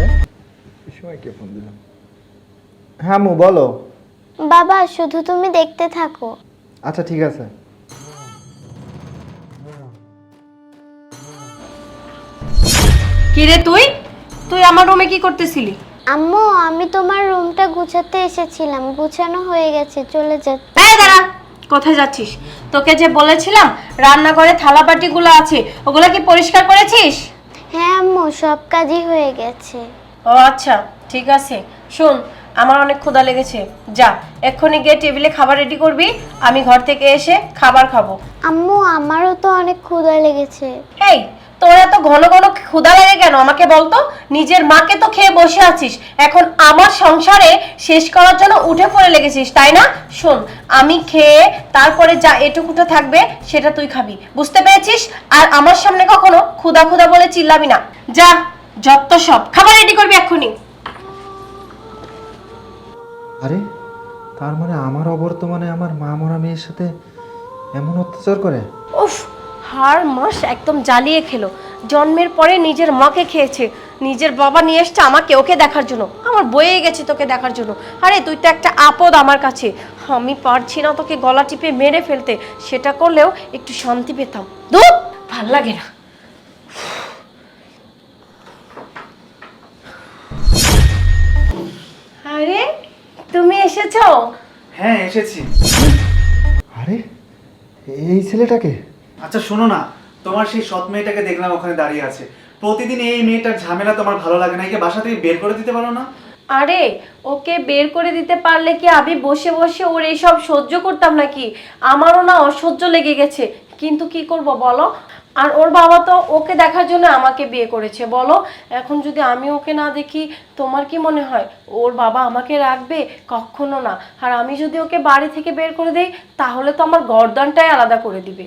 আরে এই সময় কে ফোন হ্যাঁ আম্মু বলো। বাবা শুধু তুমি দেখতে থাকো। আচ্ছা ঠিক আছে। কিরে তুই? তুই আমার রুমে কি করতেছিলি? আম্মু আমি তোমার রুমটা গুছাতে এসেছিলাম। গুছানো হয়ে গেছে চলে যা। এই দাঁড়া কোথায় যাচ্ছিস? তোকে যে বলেছিলাম রান্নাঘরে থালা বাটিগুলো আছে ওগুলো কি পরিষ্কার করেছিস? হ্যাঁ আম্মু সব কাজই হয়ে গেছে। ও আচ্ছা ঠিক আছে। শোন আমার অনেক ক্ষুধা লেগেছে। যা এক্ষুনি গিয়ে টেবিলে খাবার রেডি করবি আমি ঘর থেকে এসে খাবার খাব। আম্মু আমারও তো অনেক ক্ষুধা লেগেছে। এই তোর এত ঘন ঘন ক্ষুধা লাগে কেন? আমাকে বলতো নিজের মাকে তো খেয়ে বসে আছিস। এখন আমার সংসারে শেষ করার জন্য উঠে পড়ে লেগেছিস তাই না? শোন আমি খেয়ে তারপরে যা এটুকুটা থাকবে সেটা তুই খাবি। বুঝতে পেরেছিস? আর আমার সামনে কখনো ক্ষুধা ক্ষুধা বলে চিল্লাবি না। যা যত সব। খাবার রেডি করবি এক্ষুনি। আরে তার মানে আমার অবর্তমানে আমার মা মরা মেয়ের সাথে এমন অত্যাচার করে? উফ হার মাস একদম জ্বালিয়ে খেলো। জন্মের পরে নিজের মাকে খেয়েছে। নিজের বাবা নিয়ে এসছে আমাকে ওকে দেখার জন্য। আমার বয়ে গেছে তোকে দেখার জন্য। আরে তুই তো একটা আপদ আমার কাছে। আমি পারছি না তোকে গলা টিপে মেরে ফেলতে। সেটা করলেও একটু শান্তি পেতাম। দু ভালো লাগে না। আরে তুমি এসেছ? হ্যাঁ এসেছি। আরে এই ছেলেটাকে? আচ্ছা শোনো না, তোমার সেই সৎ মেয়েটাকে দেখলাম ওখানে দাঁড়িয়ে আছে। প্রতিদিন এই মেয়েটার ঝামেলা তোমার ভালো লাগে না, একে বাসা থেকে বের করে দিতে পারো না? আরে, ওকে বের করে দিতে পারলে কি আমি বসে বসে ওর এইসব সহ্য করতাম নাকি? আমারও না অসহ্য লেগে গেছে। কিন্তু কি করব বলো? আর ওর বাবা তো ওকে দেখার জন্য আমাকে বিয়ে করেছে, বলো? এখন যদি আমি ওকে না দেখি, তোমার কি মনে হয়? ওর বাবা আমাকে রাখবে? কখনো না। আর আমি যদি ওকে বাড়ি থেকে বের করে দেই, তাহলে তো আমার গর্দানটাই আলাদা করে দিবে।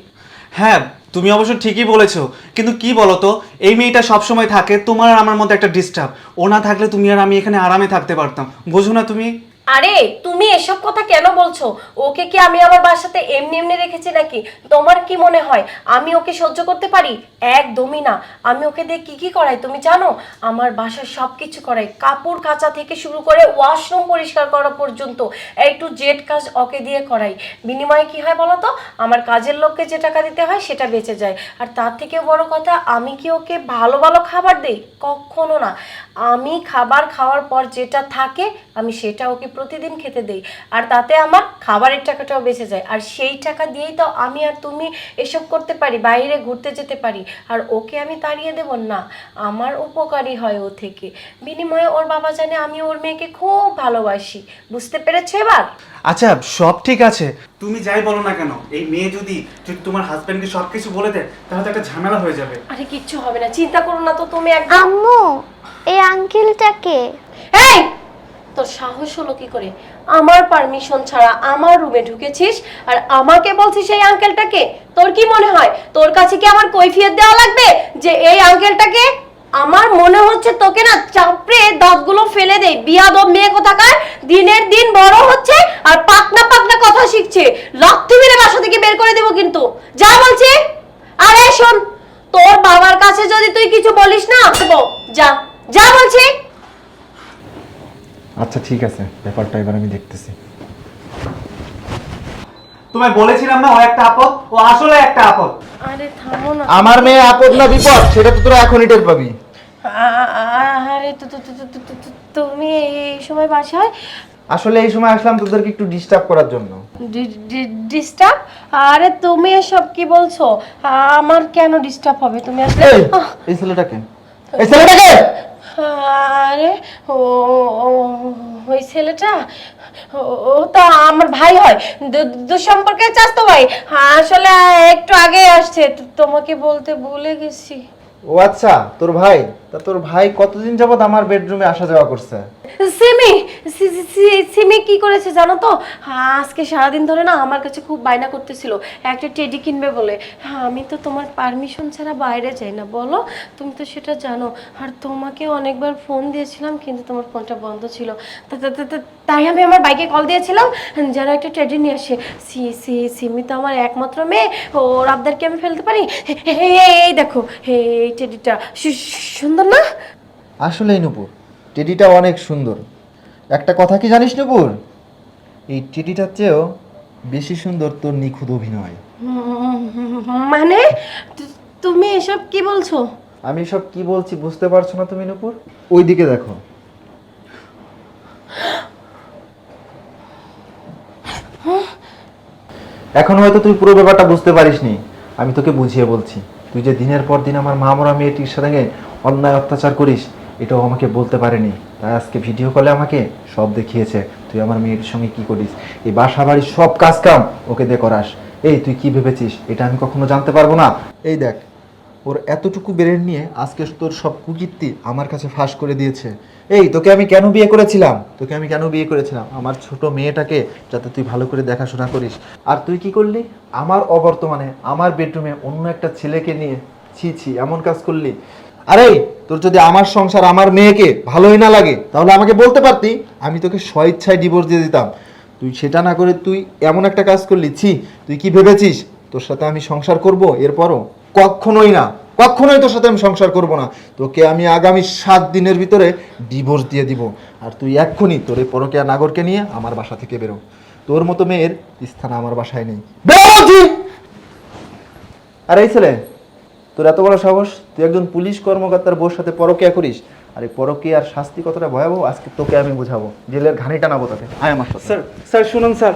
হ্যাঁ তুমি অবশ্য ঠিকই বলেছ। কিন্তু কি বলতো, এই মেয়েটা সবসময় থাকে তোমার আর আমার মধ্যে একটা ডিস্টার্ব ও না থাকলে তুমি আর আমি এখানে আরামে থাকতে পারতাম। বোঝো না তুমি? আরে, তুমি এসব কথা কেন বলছো? ওকে কি আমি আমার বাসাতে এমনি এমনি রেখেছি নাকি? তোমার কি মনে হয়? আমি ওকে সহ্য করতে পারি? একদমই না। আমি ওকে দিয়ে কি কি করাই, তুমি জানো? আমার বাসার সব কিছু করাই। কাপড় কাচা থেকে শুরু করে ওয়াশরুম পরিষ্কার করা পর্যন্ত একটু জেড কাজ ওকে দিয়ে করাই। বিনিময়ে কি হয় বলো তো? আমার কাজের লোককে যে টাকা দিতে হয়, সেটা বেঁচে যায়। আর তার থেকে বড় কথা, আমি কি ওকে ভালো ভালো খাবার দেই? কখনো না। আমি খাবার খাওয়ার পর যেটা থাকে, আমি সেটা ওকে প্রতিদিন খেতে দেই। আর তাতে আমার খাবারের টাকাটাও বেঁচে যায়। আর সেই টাকা দিয়েই তো আমি আর তুমি এসব করতে পারি বাইরে ঘুরতে যেতে পারি। আর ওকে আমি তাড়িয়ে দেব না আমার উপকারী হয় ও থেকে। বিনিময়ে ওর বাবা জানে আমি ওর মেয়েকে খুব ভালোবাসি। বুঝতে পেরেছ এবার? আচ্ছা সব ঠিক আছে। তুমি যাই বলো না কেন এই মেয়ে যদি যদি তোমার হাজবেন্ডকে সব কিছু বলে দেয় তাহলে তো একটা ঝামেলা হয়ে যাবে। আরে কিচ্ছু হবে না চিন্তা করো না তো তুমি একদম আম্মু এই আঙ্কেলটাকে এই! তোর সাহস হলো কি করে? আমার পারমিশন ছাড়া আমার রুমে ঢুকেছিস আর আমাকে বলছিস এই আঙ্কেলটাকে তোর কি মনে হয়? তোর কাছে কি আমার কৈফিয়ত দেওয়া লাগবে? যে এই আঙ্কেলটাকে আমার মনে হচ্ছে তোকে না চাপড়ে দাঁতগুলো ফেলে দেই বিয়াদব মেয়ে কোথাকার? দিনের দিন বড় হচ্ছে আর পাকনা পাকনা কথা শিখছে। লাথি মেরে বাসা থেকে বের করে দেবো কিন্তু। যা বলছি? আরে শোন, তোর বাবার কাছে যদি তুই কিছু বলিস না। যা যা বলছি। আচ্ছা ঠিক আছে ব্যাপারটা এবার আমি দেখতেছি। তোমায় বলেছিলাম না ও একটা আপদ? ও আসলে একটা আপদ। আরে থামো না। আমার মেয়ে আপদ না বিপদ সেটা তো তোরা এখনই টের পাবি। আ- আ- আরে তু- তু- তু- তু- তু- তু- তু- তুমি এই সময় বাসায়? আসলে এই সময় আসলাম তোদেরকে একটু ডিস্টার্ব করার জন্য। ডিস্টার্ব আরে তুমি এসব কি বলছো? আমার কেন ডিস্টার্ব হবে? তুমি আসলে এই ছেলেটাকে। এই ছেলেটাকে! আরে ও ওই ছেলেটা? ও- তো আমার ভাই হয়। সম্পর্কে চাস চাস্তো ভাই? আসলে একটু আগে আসছে তোমাকে বলতে ভুলে গেছি। ও আচ্ছা তোর ভাই? তা তোর ভাই কতদিন যাবত আমার বেডরুমে আসা যাওয়া করছে? সিমি সিমি কি করেছে জানো তো? আজকে সারাদিন ধরে না আমার কাছে খুব বায়না করতেছিল। একটা টেডি কিনবে বলে। হ্যাঁ আমি তো তোমার পারমিশন ছাড়া বাইরে যাই না। বলো, তুমি তো সেটা জানো। আর তোমাকে অনেকবার ফোন দিয়েছিলাম, কিন্তু তোমার ফোনটা বন্ধ ছিল। তাই আমি আমার বাইকে কল দিয়েছিলাম। যেন একটা টেডি নিয়ে আসে। সি সি, সিমি তো আমার একমাত্র মেয়ে। ওর আবদারকে আমি ফেলতে পারি? এই- দেখো। এই টেডিটা সুন্দর না? আসলেই নুপুর টেডিটা অনেক সুন্দর। একটা কথা কি জানিস নুপুর? এই টেডিটার চেয়েও বেশি সুন্দর তোর নিখুঁত অভিনয়। মানে? তুমি এসব কি বলছো? আমি সব কি বলছি বুঝতে পারছ না তুমি নুপুর? ওই দিকে দেখো। এখন হয়তো তুই পুরো ব্যাপারটা বুঝতে পারিসনি। আমি তোকে বুঝিয়ে বলছি। তুই যে দিনের পর দিন আমার মা মরা মেয়েটির সাথে অন্যায় অত্যাচার করিস এটাও আমাকে বলতে পারেনি। তাই আজকে ভিডিও কলে আমাকে সব দেখিয়েছে। তুই আমার মেয়ের সঙ্গে কি করিস? এই বাসা বাড়ির সব কাজ কাম ওকে দিয়ে করাস। এই, তুই কি ভেবেছিস? এটা আমি কখনো জানতে পারব না। এই দেখ, ওর এতটুকু ব্রেন নিয়ে আজকে তোর সব কুকীর্তি আমার কাছে ফাঁস করে দিয়েছে। এই, তোকে আমি কেন বিয়ে করেছিলাম? তোকে আমি কেন বিয়ে করেছিলাম? আমার ছোট মেয়েটাকে যাতে তুই ভালো করে দেখাশোনা করিস। আর তুই কি করলি? আমার অবর্তমানে আমার বেডরুমে অন্য একটা ছেলেকে নিয়ে ছি ছি, এমন কাজ করলি। আরে, তোর যদি আমার সংসার আমার মেয়েকে ভালোই না লাগে, তাহলে আমাকে বলতে পারতি, আমি তোকে স্বইচ্ছায় ডিভোর্স দিয়ে দিতাম। তুই সেটা না করে তুই এমন একটা কাজ করলি, ছি, তুই কি ভেবেছিস? তোর সাথে আমি সংসার করব? এরপরও? কখনোই না। কখনোই তোর সাথে আমি সংসার করব না। তোকে আমি আগামী সাত দিনের ভিতরে ডিভোর্স দিয়ে দিব। আর তুই এক্ষুনি তোর এই পরকীয়া নাগরকে নিয়ে আমার বাসা থেকে বেরো। তোর মতো মেয়ের স্থান আমার বাসায় নেই! আর, এই ছেলে! তোর এত বড় সাহস? তুই একজন পুলিশ কর্মকর্তার বউর সাথে পরকিয়া করিস? আরে পরকিয়া আর শাস্তি কতটা ভয়াবহ? আজকে তোকে আমি বুঝাবো। জেলের ঘানিটা নাবো তাকে। আয় আমার স্যার স্যার, শুনুন, স্যার।